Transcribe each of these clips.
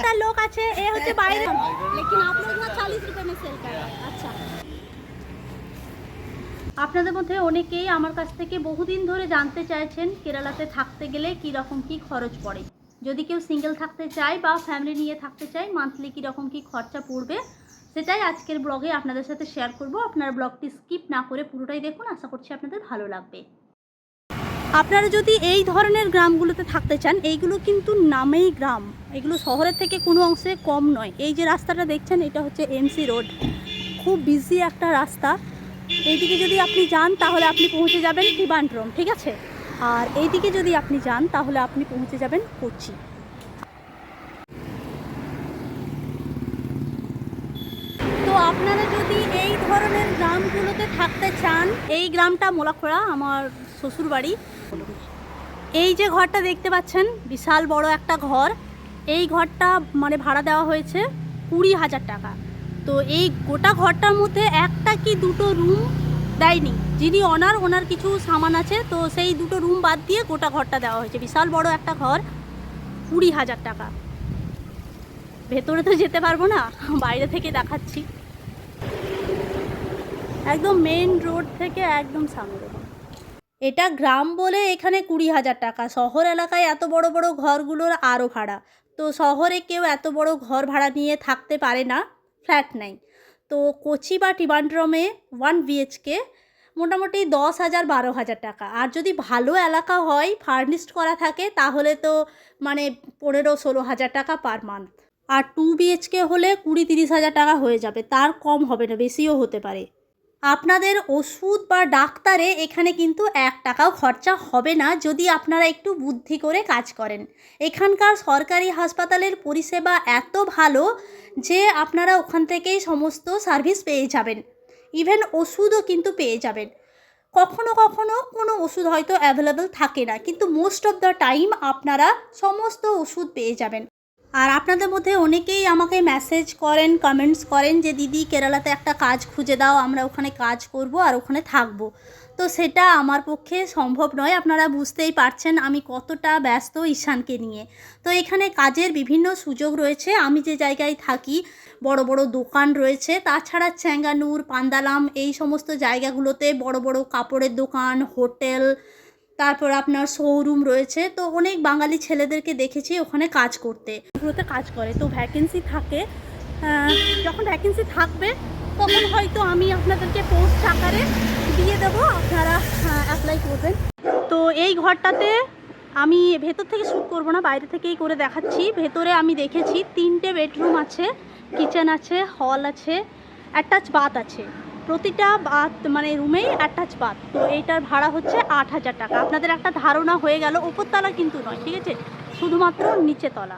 একটা লোক আছে এ হচ্ছে বাইরে लेकिन आप लोग ना चालीस रुपए में सेल कर रहे हैं अच्छा আপনাদের মধ্যে অনেকেই আমার কাছ থেকে বহুদিন ধরে জানতে চাইছেন কেরালাতে থাকতে গেলে কী রকম কী খরচ পড়ে যদি কেউ সিঙ্গেল থাকতে চায় বা ফ্যামিলি নিয়ে থাকতে চায় মান্থলি কী রকম কী খরচা পড়বে সেটাই আজকের ব্লগে আপনাদের সাথে শেয়ার করব আপনারা ব্লগটি স্কিপ না করে পুরোটাই দেখুন আশা করছি আপনাদের ভালো লাগবে আপনারা যদি এই ধরনের গ্রামগুলোতে থাকতে চান, এইগুলো কিন্তু নামেই গ্রাম। এগুলো শহরের থেকে কোনো অংশে কম নয়। এই যে রাস্তাটা দেখছেন, এটা হচ্ছে এমসি রোড খুব বিজি একটা রাস্তা। এইদিকে যদি আপনি যান, তাহলে আপনি পৌঁছে যাবেন ত্রিবান্ড্রম ঠিক আছে? আর এইদিকে যদি আপনি যান, তাহলে আপনি পৌঁছে যাবেন কোচি তো আপনারা যদি এই ধরনের গ্রামগুলোতে থাকতে চান, এই গ্রামটা মোলাখোড়া, আমার শ্বশুর বাড়ি এই যে ঘরটা দেখতে পাচ্ছেন, বিশাল বড় একটা ঘর। এই ঘরটা মানে ভাড়া দেওয়া হয়েছে কুড়ি হাজার টাকা। তো এই গোটা ঘরটার মধ্যে একটা কি দুটো রুম দেয়নি, যিনি অনার ওনার কিছু সামান আছে। তো সেই দুটো রুম বাদ দিয়ে গোটা ঘরটা দেওয়া হয়েছে। বিশাল বড় একটা ঘর, কুড়ি হাজার টাকা। ভেতরে তো যেতে পারব না, বাইরে থেকে দেখাচ্ছি। একদম মেন রোড থেকে একদম সামনে। এটা গ্রাম বলে এখানে কুড়ি হাজার টাকা। শহর এলাকায় এত বড় বড় ঘরগুলোর আরও ভাড়া। তো শহরে কেউ এত বড় ঘর ভাড়া নিয়ে থাকতে পারে না। ফ্ল্যাট নেই। তো কোচি বা টিবান্ড্রমে ওয়ান বিএচকে মোটামুটি দশ হাজার, বারো হাজার টাকা। আর যদি ভালো এলাকা হয় ফার্নিশড করা থাকে, তাহলে তো মানে পনেরো, ষোলো হাজার টাকা পার মান্থ আর টু বিএচকে হলে কুড়ি, তিরিশ হাজার টাকা হয়ে যাবে। তার কম হবে না, বেশিও হতে পারে। আপনাদের ওষুধ বা ডাক্তারে এখানে কিন্তু এক টাকাও খরচা হবে না যদি আপনারা একটু বুদ্ধি করে কাজ করেন। এখানকার সরকারি হাসপাতালের পরিষেবা এত ভালো যে আপনারা ওখান থেকেই সমস্ত সার্ভিস পেয়ে যাবেন। ইভেন ওষুধও কিন্তু পেয়ে যাবেন। কখনো কখনো কোনো ওষুধ হয়তো অ্যাভেলেবেল থাকে না, কিন্তু মোস্ট অফ দ্য টাইম আপনারা সমস্ত ওষুধ পেয়ে যাবেন। আর আপনাদের মধ্যে অনেকেই আমাকে মেসেজ করেন কমেন্টস করেন যে, দিদি, কেরালাতে একটা কাজ খুঁজে দাও, আমরা ওখানে কাজ করব আর ওখানে থাকব। তো সেটা আমার পক্ষে সম্ভব নয়, আপনারা বুঝতেই পারছেন আমি কতটা ব্যস্ত ঈশানকে নিয়ে। তো এখানে কাজের বিভিন্ন সুযোগ রয়েছে, আমি যে জায়গায় থাকি, বড় বড় দোকান রয়েছে, তাছাড়া চ্যাঙ্গানুর, পান্দালাম, এই সমস্ত জায়গাগুলোতে বড় বড় কাপড়ের দোকান, হোটেল তারপর আপনার শোরুম রয়েছে, তো অনেক বাঙালি ছেলেদেরকে দেখেছি ওখানে কাজ করতে। ওগুলোতে কাজ করে, তো ভ্যাকেন্সি থাকে। যখন ভ্যাকেন্সি থাকবে, তখন হয়তো আমি আপনাদেরকে পোস্ট আকারে দিয়ে দেবো, আপনারা অ্যাপ্লাই করবেন। তো এই ঘরটাতে আমি ভেতর থেকে শ্যুট করব না, বাইরে থেকেই করে দেখাচ্ছি। ভেতরে আমি দেখেছি তিনটে বেডরুম আছে কিচেন আছে হল আছে অ্যাটাচ বাথ আছে। প্রতিটা বাথ মানে রুমেই অ্যাটাচ বাথ তো এইটার ভাড়া হচ্ছে আট হাজার টাকা। আপনাদের একটা ধারণা হয়ে গেল, উপরতলা কিন্তু নয়, ঠিক আছে? শুধুমাত্র নিচে তলা।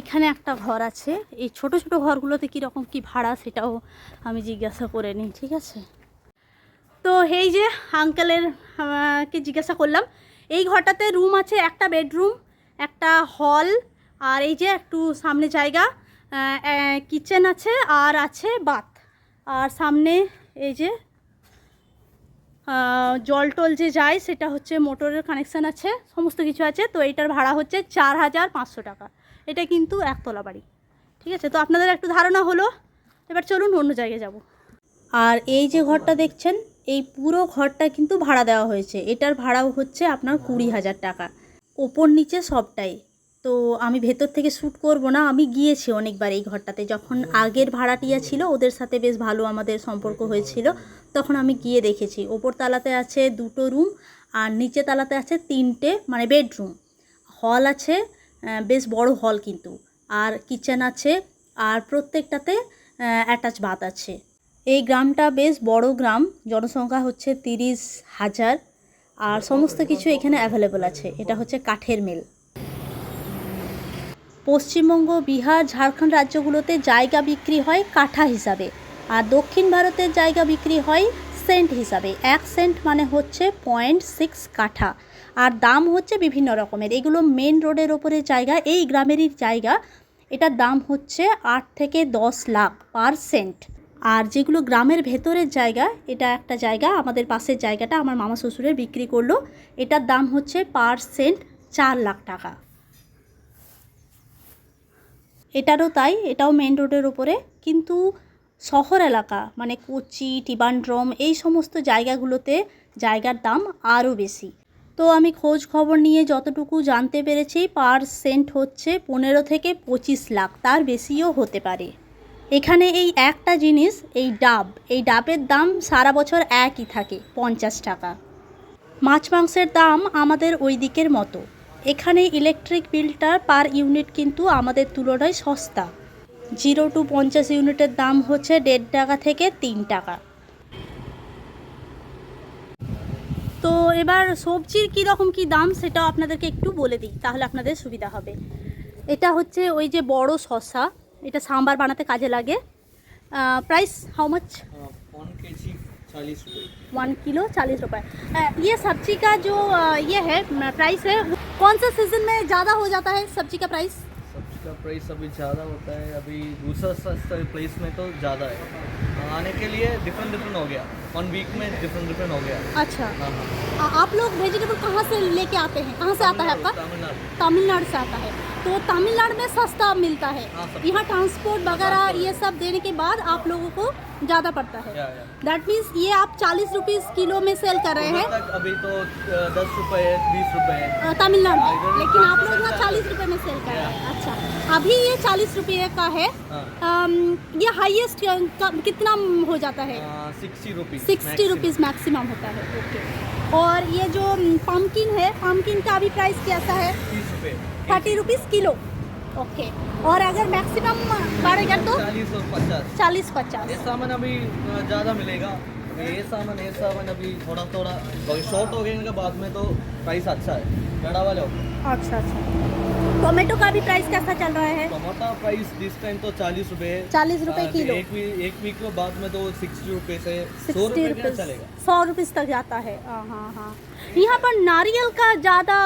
এখানে একটা ঘর আছে, এই ছোট ছোট ঘরগুলোতে কীরকম কি ভাড়া সেটাও আমি জিজ্ঞাসা করে নিই, ঠিক আছে? তো এই যে আঙ্কেলের কে জিজ্ঞাসা করলাম, এই ঘরটাতে রুম আছে একটা বেডরুম একটা হল আর এই যে একটু সামনে জায়গা কিচেন আছে, আর আছে বাথ আর সামনে এই যে জল টল যে যায় সেটা হচ্ছে মোটরের কানেকশান আছে, সমস্ত কিছু আছে। তো এইটার ভাড়া হচ্ছে চার হাজার পাঁচশো টাকা। এটা কিন্তু একতলা বাড়ি। ঠিক আছে? তো আপনাদের একটু ধারণা হলো। এবার চলুন অন্য জায়গায় যাব। আর এই যে ঘরটা দেখছেন, এই পুরো ঘরটা কিন্তু ভাড়া দেওয়া হয়েছে। এটার ভাড়াও হচ্ছে আপনার কুড়ি হাজার টাকা। ওপর নিচে সবটাই। তো আমি ভেতর থেকে শ্যুট করব না আমি গিয়েছি অনেকবার এই ঘরটাতে। যখন আগের ভাড়াটিয়া ছিল ওদের সাথে বেশ ভালো আমাদের সম্পর্ক হয়েছিল তখন আমি গিয়ে দেখেছি। ওপর তালাতে আছে দুটো রুম আর নিচে তালাতে আছে তিনটে মানে বেডরুম। হল আছে বেশ বড় হল কিন্তু। আর কিচেন আছে আর প্রত্যেকটাতে অ্যাটাচ বাথ আছে। এই গ্রামটা বেশ বড় গ্রাম জনসংখ্যা হচ্ছে তিরিশ হাজার। আর সমস্ত কিছু এখানে অ্যাভেলেবল আছে। এটা হচ্ছে কাঠের মিল। পশ্চিমবঙ্গ, বিহার, ঝাড়খণ্ড রাজ্যগুলোতে জায়গা বিক্রি হয় কাঠা হিসাবে আর দক্ষিণ ভারতের জায়গা বিক্রি হয় সেন্ট হিসাবে। এক সেন্ট মানে হচ্ছে পয়েন্ট সিক্স কাঠা আর দাম হচ্ছে বিভিন্ন রকমের। এগুলো মেন রোডের ওপরে জায়গা, এই গ্রামেরই জায়গা। এটার দাম হচ্ছে আট থেকে দশ লাখ পার সেন্ট। আর যেগুলো গ্রামের ভেতরের জায়গা, এটা একটা জায়গা, আমাদের পাশের জায়গাটা আমার মামা শ্বশুরের বিক্রি করল। এটার দাম হচ্ছে পার সেন্ট চার লাখ টাকা। এটারও তাই, এটাও মেন রোডের ওপরে কিন্তু শহর এলাকা মানে কোচি, টিবান্ড্রম, এই সমস্ত জায়গাগুলোতে জায়গার দাম আরও বেশি। তো আমি খোঁজ খবর নিয়ে যতটুকু জানতে পেরেছি পার সেন্ট হচ্ছে পনেরো থেকে পঁচিশ লাখ, তার বেশিও হতে পারে। এখানে এই একটা জিনিস, এই ডাব, এই ডাবের দাম সারা বছর একই থাকে, পঞ্চাশ টাকা। মাছ মাংসের দাম আমাদের ওই দিকের মতো। এখানে ইলেকট্রিক বিলটা পার ইউনিট কিন্তু আমাদের তুলনায় সস্তা জিরো টু পঞ্চাশ ইউনিটের দাম হচ্ছে দেড় টাকা থেকে তিন টাকা তো এবার সবজির কী রকম কী দাম সেটাও আপনাদেরকে একটু বলে দিই তাহলে আপনাদের সুবিধা হবে এটা হচ্ছে ওই যে বড় শসা এটা সাম্বার বানাতে কাজে লাগে প্রাইস হাউ মাচ वन के जी चालीस रुपये वन किलो चालीस रुपए अ, ये सब्जी का जो अ, ये है प्राइस है वो कौन सा सीज़न में ज़्यादा हो जाता है सब्ज़ी का प्राइस सब्ज़ी का प्राइस अभी ज़्यादा होता है। अभी दूसरा प्लेस में तो ज़्यादा है। आने के लिए डिफरेंट डिफरेंट हो गया। वन वीक में डिफरेंट डिफरेंट हो गया। अच्छा। हाँ हाँ। आ- आप लोग वेजिटेबल कहाँ से लेके आते हैं? कहाँ से आता है आपका? तमिलनाडु। तमिलनाडु से आता है। तो तमिलनाडु में सस्ता मिलता है। हाँ, यहाँ ट्रांसपोर्ट वगैरह ये सब देने के बाद आप लोगों को ज़्यादा पड़ता है। दैट मीन्स ये आप चालीस रुपीज़ किलो में सेल कर रहे हैं। अभी तो दस रुपये है बीस रुपये तमिलनाडु हाँ, लेकिन आप लोग 40 यहाँ चालीस रुपये में सेल कर रहे हैं। अच्छा अभी ये चालीस रुपये का है। हाँ। ये हाईएस्ट कितना हो जाता है? सिक्सटी रुपीज़ मैक्सिमम होता है। ओके और ये जो पम्पकिन है पम्पकिन का अभी प्राइस कैसा है? Thirty rupees kilo. ओके और अगर मैक्सिमम बढ़ेगा तो? चालीस और पचास। चालीस पचास। ये सामान अभी ज़्यादा मिलेगा। ये सामान ये सामान अभी थोड़ा थोड़ा शॉर्ट हो गया इनका बाद में तो प्राइस अच्छा है। बड़ा वाले अच्छा अच्छा। टोमेटो का भी प्राइस कैसा चल रहा है? टमाटर प्राइस दिस टाइम तो चालीस रूपए है। 40 रुपए हाँ, किलो। एक वीक एक वीक के बाद में तो सिक्सटी रुपए से सौ रुपए सौ रुपीज़ तक जाता है। हाँ हाँ यहाँ पर नारियल का ज़्यादा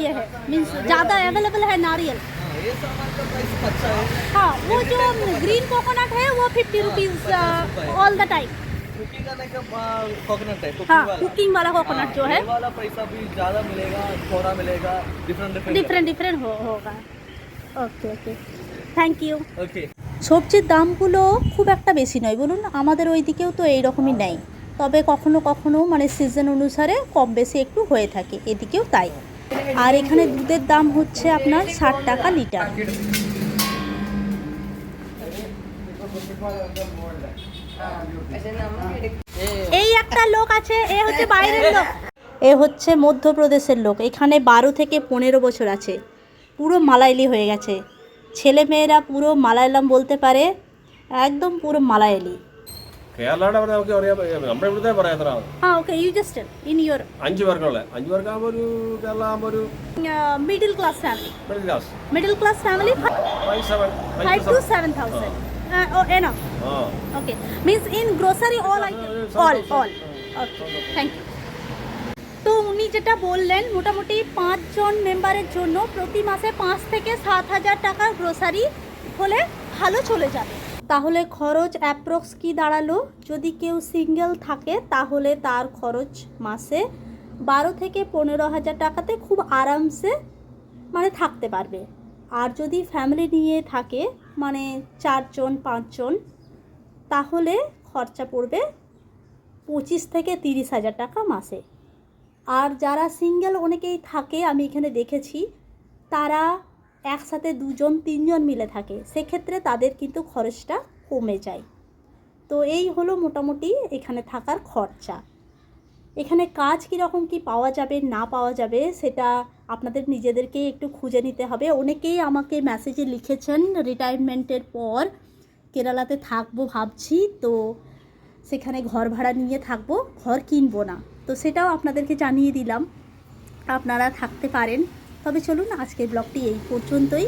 ये है मीन्स ज़्यादा अवेलेबल है नारियल। हाँ ये सामान का प्राइस अच्छा है। हाँ वो जो ग्रीन कोकोनट है वो fifty rupees all the time cooking करने का कोकोनट है कुकिंग हाँ वाला कुकिंग वाला कोकोनट हाँ, जो है ये वाला पैसा भी ज़्यादा मिलेगा थोड़ा मिलेगा डिफरेंट डिफरेंट ডিফারেন্ট ডিফারেন্ট होगा okay okay thank you okay সবজির দামগুলো খুব একটা বেশি নয় বলুন আমাদের ওই দিকেও তো এই রকমই নেই তবে কখনো কখনো মানে সিজন অনুসারে কম বেশি একটু হয়ে থাকে এদিকেও তাই আর এখানে দুধের দাম হচ্ছে আপনার ষাট টাকা লিটার এই একটা লোক আছে এ হচ্ছে বাইরের লোক এ হচ্ছে মধ্যপ্রদেশের লোক এখানে বারো থেকে পনেরো বছর আছে পুরো মালায়ালি হয়ে গেছে ছেলে মেয়েরা পুরো মালায়ালাম বলতে পারে একদম পুরো মালায়ালি കേരളയുടെ അവിടെ നമുക്ക് അറിയാം നമ്മുടെ ഇവിടുത്തെ പറയാം എത്ര হ্যাঁ okay you just in your അഞ്ച് പേർക്കുള്ള അഞ്ച് പേർക്കാകുമ്പോൾ ഒരു കേരള ആകുമ്പോൾ ഒരു middle class family middle class middle class family five seven five two okay means in grocery all item all all okay thank you তো উনি যেটা বললেন মোটামুটি পাঁচজন মেম্বারের জন্য প্রতি মাসে পাঁচ থেকে সাত হাজার টাকার গ্রোসারি হলে ভালো চলে যাবে। তাহলে খরচ অ্যাপ্রক্স কি দাঁড়াল? যদি কেউ সিঙ্গেল থাকে তাহলে তার খরচ মাসে বারো থেকে পনেরো হাজার টাকাতে খুব আরামসে মানে থাকতে পারবে। আর যদি ফ্যামিলি নিয়ে থাকে মানে চারজন পাঁচজন তাহলে খরচা পড়বে পঁচিশ থেকে তিরিশ হাজার টাকা মাসে। আর যারা সিঙ্গেল অনেকেই থাকে, আমি এখানে দেখেছি, তারা একসাথে দুজন, তিনজন মিলে থাকে। সেক্ষেত্রে তাদের কিন্তু খরচটা কমে যায়। তো এই হলো মোটামুটি এখানে থাকার খরচা। এখানে কাজ কীরকম কি পাওয়া যাবে, না পাওয়া যাবে, সেটা আপনাদের নিজেদেরকেই একটু খুঁজে নিতে হবে। অনেকেই আমাকে মেসেজে লিখেছেন রিটায়ারমেন্টের পর কেরালাতে থাকব ভাবছি, তো সেখানে ঘর ভাড়া নিয়ে থাকব, ঘর কিনবো না। তো সেটাও আপনাদেরকে জানিয়ে দিলাম, আপনারা থাকতে পারেন। তবে চলুন, আজকের ব্লগটি এই পর্যন্তই।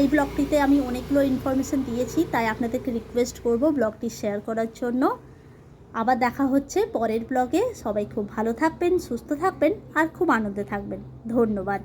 এই ব্লগটিতে আমি অনেকগুলো ইনফরমেশন দিয়েছি, তাই আপনাদেরকে রিকোয়েস্ট করব ব্লগটি শেয়ার করার জন্য। আবার দেখা হচ্ছে পরের ব্লগে। সবাই খুব ভালো থাকবেন, সুস্থ থাকবেন, আর খুব আনন্দে থাকবেন। ধন্যবাদ।